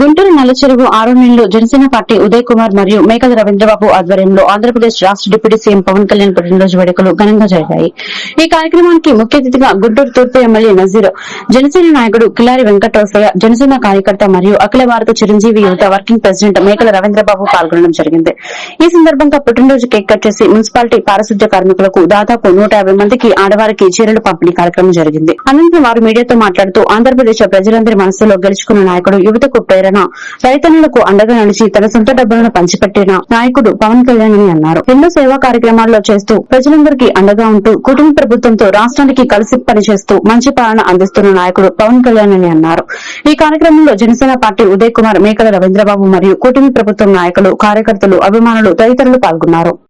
గుంటూరు నల్లచెరువు ఆరోణ్యంలో జనసేన పార్టీ ఉదయ్ కుమార్ మరియు మేకల రవీంద్రబాబు ఆధ్వర్యంలో ఆంధ్రప్రదేశ్ రాష్ట డిప్యూటీ సీఎం పవన్ కళ్యాణ్ పుట్టినరోజు వేడుకలు ఘనంగా జరిగాయి. ఈ కార్యక్రమానికి ముఖ్య అతిథిగా గుంటూరు తూర్పు ఎమ్మెల్యే నజీర్ జనసేన నాయకుడు కిలారి వెంకటరసయ్య జనసేన కార్యకర్త మరియు అఖిల భారత చిరంజీవి యువత వర్కింగ్ ప్రెసిడెంట్ మేకల రవీంద్రబాబు పాల్గొనడం జరిగింది. ఈ సందర్భంగా పుట్టినరోజు కేక్ కట్ చేసి మున్సిపాలిటీ పారిశుద్ధ్య కార్మికులకు దాదాపు నూట యాభై మందికి ఆడవారికి చీరలు పంపిణీ కార్యక్రమం జరిగింది. అనంతరం వారు మీడియాతో మాట్లాడుతూ ఆంధ్రప్రదేశ్ ప్రజలందరి మనసులో గెలుచుకున్న నాయకుడు యువతకు ప్రేరణ రైతన్నులకు అండగా నడిచి తన సొంత డబ్బులను పంచిపెట్టిన నాయకుడు పవన్ కళ్యాణ్ అని అన్నారు. ఎన్నో సేవా కార్యక్రమాల్లో చేస్తూ ప్రజలందరికీ అండగా ఉంటూ కుటుంబ ప్రభుత్వంతో రాష్ట్రానికి కలిసి పనిచేస్తూ మంచి పాలన అందిస్తున్న నాయకుడు పవన్ కళ్యాణ్ అని అన్నారు. ఈ కార్యక్రమంలో జనసేన పార్టీ ఉదయ్ కుమార్ మేకల రవీంద్రబాబు మరియు కూటమి ప్రభుత్వం నాయకులు కార్యకర్తలు అభిమానులు తదితరులు పాల్గొన్నారు.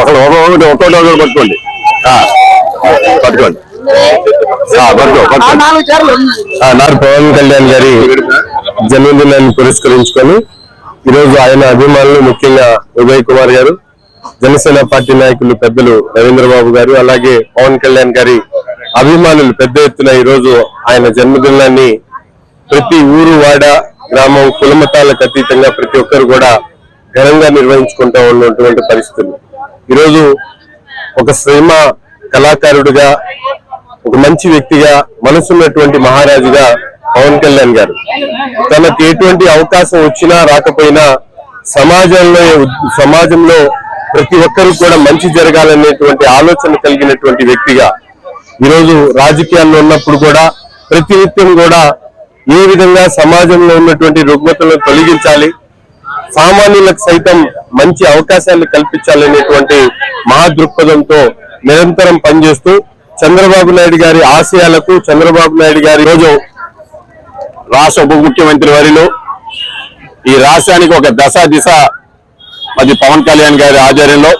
ఒకటి ఒక్కొక్కటి ఒకటి పట్టుకోండి పట్టుకోండి ఆ, నారు పవన్ కళ్యాణ్ గారి జన్మదినాన్ని పురస్కరించుకొని ఈరోజు ఆయన అభిమానులు ముఖ్యంగా ఉదయ్ కుమార్ గారు జనసేన పార్టీ నాయకులు పెద్దలు రవీంద్రబాబు గారు అలాగే పవన్ కళ్యాణ్ గారి అభిమానులు పెద్ద ఎత్తున ఈరోజు ఆయన జన్మదినాన్ని ప్రతి ఊరు వాడ గ్రామం కులమతాలకు అతీతంగా ప్రతి ఒక్కరు కూడా ఘనంగా నిర్వహించుకుంటూ ఉన్నటువంటి పరిస్థితులు. ఈరోజు ఒక సినిమా కళాకారుడిగా ఒక మంచి వ్యక్తిగా మనసున్నటువంటి మహారాజుగా పవన్ కళ్యాణ్ గారు. తనకు ఎటువంటి అవకాశం వచ్చినా రాకపోయినా సమాజంలో సమాజంలో ప్రతి ఒక్కరికి కూడా మంచి జరగాలనేటువంటి ఆలోచన కలిగినటువంటి వ్యక్తిగా ఈరోజు రాజకీయాల్లో ఉన్నప్పుడు కూడా ప్రతినిత్యం కూడా ఏ విధంగా సమాజంలో ఉన్నటువంటి రుగ్మతలను తొలగించాలి సామాన్యులకు సైతం మంచి అవకాశాలు కల్పించాలనేటువంటి మహా దృక్పథంతో నిరంతరం పనిచేస్తూ చంద్రబాబు నాయుడు గారి ఆశయాలకు చంద్రబాబు నాయుడు గారి రోజు రాష్ట్ర ఉప ముఖ్యమంత్రి వారిలో ఈ రాష్ట్రానికి ఒక దశ దిశ మరి పవన్ కళ్యాణ్ గారి ఆధ్వర్యంలో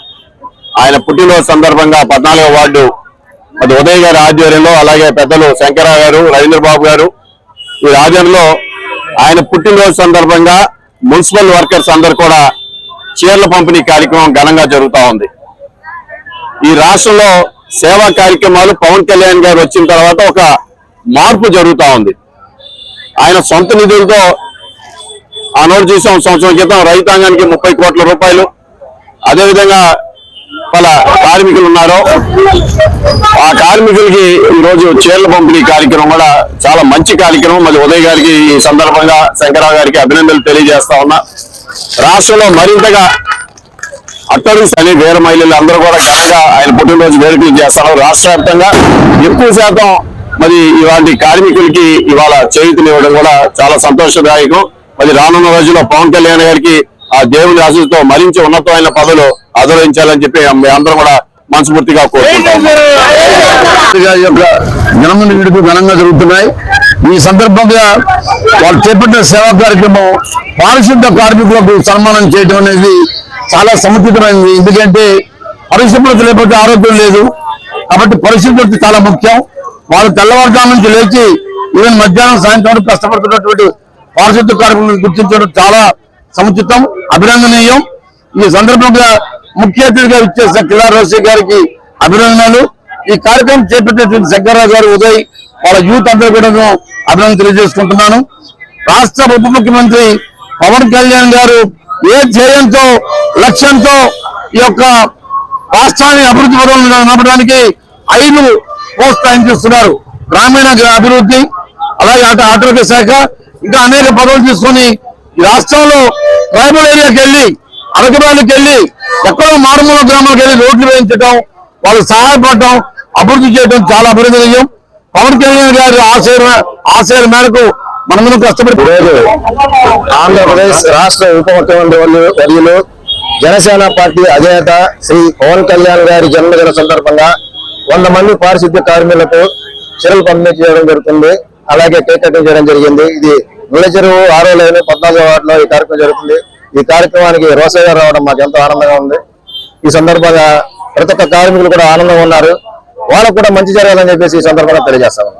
ఆయన పుట్టినరోజు సందర్భంగా పద్నాలుగో వార్డు అది ఉదయ్ గారి ఆధ్వర్యంలో అలాగే పెద్దలు శంకరరావు గారు రవీంద్రబాబు గారు ఈ ఆధ్వర్యంలో ఆయన పుట్టినరోజు సందర్భంగా మున్సిపల్ వర్కర్స్ అందరు కూడా చీరల పంపిణీ కార్యక్రమం ఘనంగా జరుగుతూ ఉంది. ఈ రాష్ట్రంలో సేవా కార్యక్రమాలు పవన్ కళ్యాణ్ గారు వచ్చిన తర్వాత ఒక మార్పు జరుగుతూ ఉంది. ఆయన సొంత నిధులతో ఆనాడు చూసాం సంవత్సరం క్రితం రైతాంగానికి ముప్పై కోట్ల రూపాయలు. అదేవిధంగా పల కార్మికులు ఉన్నారు. ఆ కార్మికులకి ఈరోజు రోజు చీరల పంపిణీ కార్యక్రమం కూడా చాలా మంచి కార్యక్రమం. మరి ఉదయ్ గారికి ఈ సందర్భంగా శంకరరావు గారికి అభినందనలు తెలియజేస్తా ఉన్నా. రాష్ట్రంలో మరింతగా అట్టడుగు అని వీర మహిళలు అందరూ కూడా ఘనంగా ఆయన పుట్టినరోజు వేడుకలు చేస్తారు. రాష్ట్ర వ్యాప్తంగా ఎక్కువ శాతం మరి ఇలాంటి కార్మికులకి ఇవాళ చేయుతనివ్వడం కూడా చాలా సంతోషదాయకం. మరి రానున్న రోజుల్లో పవన్ కళ్యాణ్ గారికి ఆ దేవుని ఆశతో మరింత ఉన్నతమైన పదవులు ఆదరించాలని చెప్పి మీ అందరం కూడా మనస్ఫూర్తిగా కోరుకుంటాం యొక్క ఘనంగా జరుగుతున్నాయి. ఈ సందర్భంగా వాళ్ళు చేపట్టిన సేవా కార్యక్రమం పారిశుద్ధ కార్మికులకు సన్మానం చేయడం అనేది చాలా సముచితమైనది. ఎందుకంటే పరిశుభ్రత లేకపోతే ఆరోగ్యం లేదు. కాబట్టి పరిశుభ్రత చాలా ముఖ్యం. వాళ్ళు తెల్లవారుజాము నుంచి లేచి ఈవెన్ మధ్యాహ్నం సాయంత్రం వరకు కష్టపడుతున్నటువంటి పారిశుద్ధ కార్యక్రమం గుర్తించడం చాలా సముచితం అభినందనీయం. ఈ సందర్భంగా ముఖ్య అతిథిగా ఇచ్చేసిన కిలా రోసి గారికి అభినందనలు. ఈ కార్యక్రమం చేపట్టినటువంటి శంకర్రావు గారు ఉదయ్ వాళ్ళ యూత్ అందరూ కూడా అభినందన తెలియజేసుకుంటున్నాను. రాష్ట్ర ఉప ముఖ్యమంత్రి పవన్ కళ్యాణ్ గారు ఏ ధ్యేయంతో లక్ష్యంతో ఈ యొక్క రాష్ట్రాన్ని అభివృద్ధి పరంగా నడపడానికి ఐదు పోస్ట్ చేస్తున్నారు. గ్రామీణ అభివృద్ధి అలాగే అటు ఆటోగ్య శాఖ ఇంకా అనేక పదవులు తీసుకొని రాష్ట్రంలో ట్రైబల్ ఏరియాకి వెళ్ళి అరకబాలకు వెళ్ళి ఎక్కడో మారుమూల గ్రామాలకు వెళ్ళి రోడ్లు వేయించడం వాళ్ళకి సహాయపడటం అభివృద్ధి చేయడం చాలా అభివృద్ధి పవన్ కళ్యాణ్ గారి ఆశయ ఆశయాల మేరకు మనము కష్టపడి ఆంధ్రప్రదేశ్ రాష్ట్ర ఉప ముఖ్యమంత్రి వర్యులు జనసేన పార్టీ అధినేత శ్రీ పవన్ కళ్యాణ్ గారి జన్మదిన సందర్భంగా వంద మంది పారిశుద్ధ్య కార్మికులకు చీరలు పంపిణీ చేయడం జరుగుతుంది. అలాగే కేక్ కటింగ్ చేయడం జరిగింది. ఇది ముళ్ళ చెరువు ఆరో లైన్ పద్నాలుగో వార్డులో ఈ కార్యక్రమం జరుగుతుంది. ఈ కార్యక్రమానికి రోసయ్య గారు రావడం మాకు ఎంతో ఆనందంగా ఉంది. ఈ సందర్భంగా ప్రతి ఒక్క కార్మికులు కూడా ఆనందంగా ఉన్నారు. వాళ్ళకు కూడా మంచి జరగాలని చెప్పేసి ఈ సందర్భంగా తెలియజేస్తాము